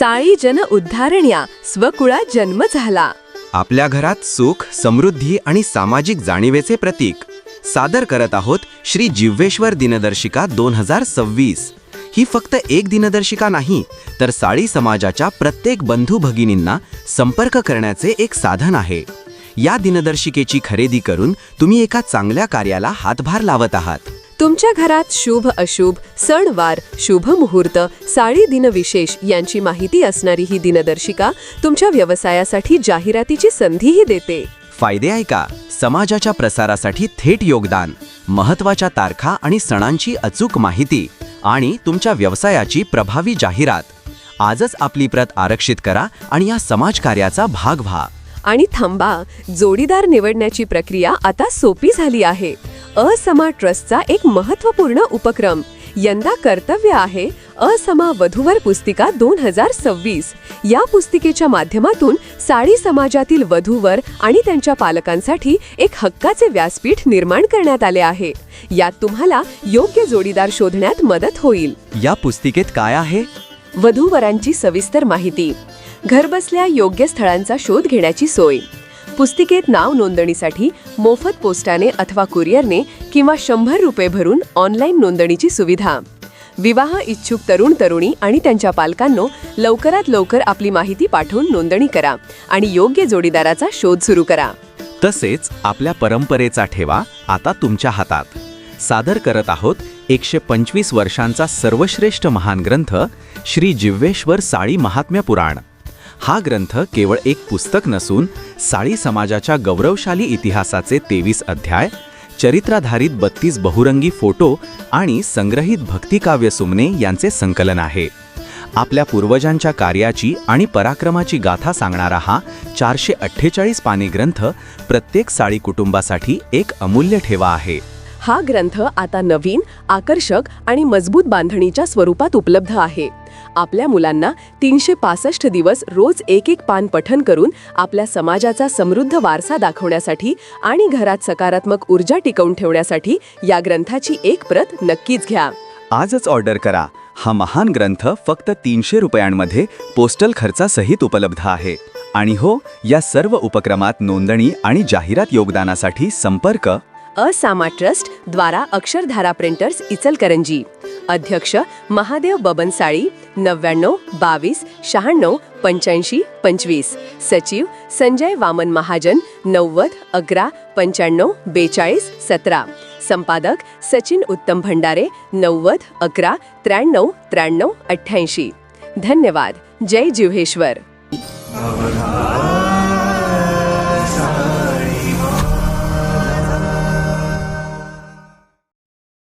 साळी जन उद्धारण्या स्वकुळा जन्म झाला. आपल्या घरात सुख समृद्धी आणि सामाजिक जाणीवेचे प्रतीक. सादर करत आहोत श्री जिव्हेश्वर दिनदर्शिका दोन हजार सव्वीस. ही फक्त एक दिनदर्शिका नाही तर साळी समाजाच्या प्रत्येक बंधू भगिनींना संपर्क करण्याचे एक साधन आहे. या दिनदर्शिकेची खरेदी करून तुम्ही एका चांगल्या कार्याला हातभार लावत आहात. तुमच्या घरात शुभ अशुभ सणवार शुभ मुहूर्त साळी दिनविशेष यांची माहिती असणारी ही दिनदर्शिका तुमच्या व्यवसायासाठी जाहिरातीची संधीही देते. फायदे ऐका समाजाच्या प्रसारासाठी थेट योगदान महत्त्वाच्या तारखा आणि सणांची अचूक माहिती आणि तुमच्या व्यवसायाची प्रभावी जाहिरात. आजच आपली प्रत आरक्षित करा आणि या समाजकार्याचा भाग व्हा. आणि थांबा जोडीदार निवडण्याची प्रक्रिया आता सोपी झाली आहे. असमा ट्रस्टचा एक महत्त्वपूर्ण उपक्रम. यंदा कर्तव्य आहे असमा वधूवर पुस्तिका दोन हजार सव्वीस. या पुस्तिकेच्या माध्यमातून साडी समाजातील वधूवर आणि त्यांच्या पालकांसाठी एक हक्काचे व्यासपीठ निर्माण करण्यात आले आहे. यात तुम्हाला योग्य जोडीदार शोधण्यात मदत होईल. या पुस्तिकेत काय आहे? वधूवरांची सविस्तर माहिती. घरबसल्या योग्य स्थळांचा शोध घेण्याची सोय. पुस्तिकेत नाव नोंदणीसाठी मोफत पोस्टाने अथवा कुरिअरने किंवा शंभर रुपये भरून ऑनलाईन नोंदणीची सुविधा. विवाह इच्छुक तरुण तरुणी आणि त्यांच्या पालकांनो लवकरात लवकर आपली माहिती पाठवून नोंदणी करा आणि योग्य जोडीदाराचा शोध सुरू करा. तसेच आपल्या परंपरेचा ठेवा आता तुमच्या हातात. सादर करत आहोत एकशे पंचवीस वर्षांचा सर्वश्रेष्ठ महान ग्रंथ श्री जिव्हेश्वर साळी महात्म्य पुराण. हा ग्रंथ केवळ एक पुस्तक नसून साळी समाजाच्या गौरवशाली इतिहासाचे तेवीस अध्याय चरित्राधारित बत्तीस बहुरंगी फोटो आणि संग्रहित भक्तिकाव्य सुमने यांचे संकलन आहे. आपल्या पूर्वजांच्या कार्याची आणि पराक्रमाची गाथा सांगणारा हा चारशे अठ्ठेचाळीस पाने ग्रंथ प्रत्येक साळी कुटुंबासाठी एक अमूल्य ठेवा आहे. हा ग्रंथ आता नवीन आकर्षक आणि मजबूत बांधणीच्या स्वरूपात उपलब्ध आहे. आपल्या मुलांना तीनशे पासष्ट दिवस रोज एक एक पान पठन करून आपल्या समाजाचा समृद्ध वारसा दाखवण्यासाठी आणि घरात सकारात्मक ऊर्जा टिकवून ठेवण्यासाठी या ग्रंथाची एक प्रत नक्कीच घ्या. आजच ऑर्डर करा. हा महान ग्रंथ फक्त तीनशे रुपयांमध्ये पोस्टल खर्चासहित उपलब्ध आहे. आणि हो या सर्व उपक्रमात नोंदणी आणि जाहिरात योगदानासाठी संपर्क असामा ट्रस्ट द्वारा अक्षरधारा प्रिंटर्स इचलकरंजी. अध्यक्ष महादेव बबनसाळी नव्याण्णव बावीस शहाण्णव पंच्याऐंशी पंचवीस. सचिव संजय वामन महाजन नव्वद अकरा पंच्याण्णव बेचाळीस सतरा. संपादक सचिन उत्तम भंडारे नव्वद अकरा त्र्याण्णव त्र्याण्णव अठ्ठ्याऐंशी. धन्यवाद. जय जिव्हेश्वर.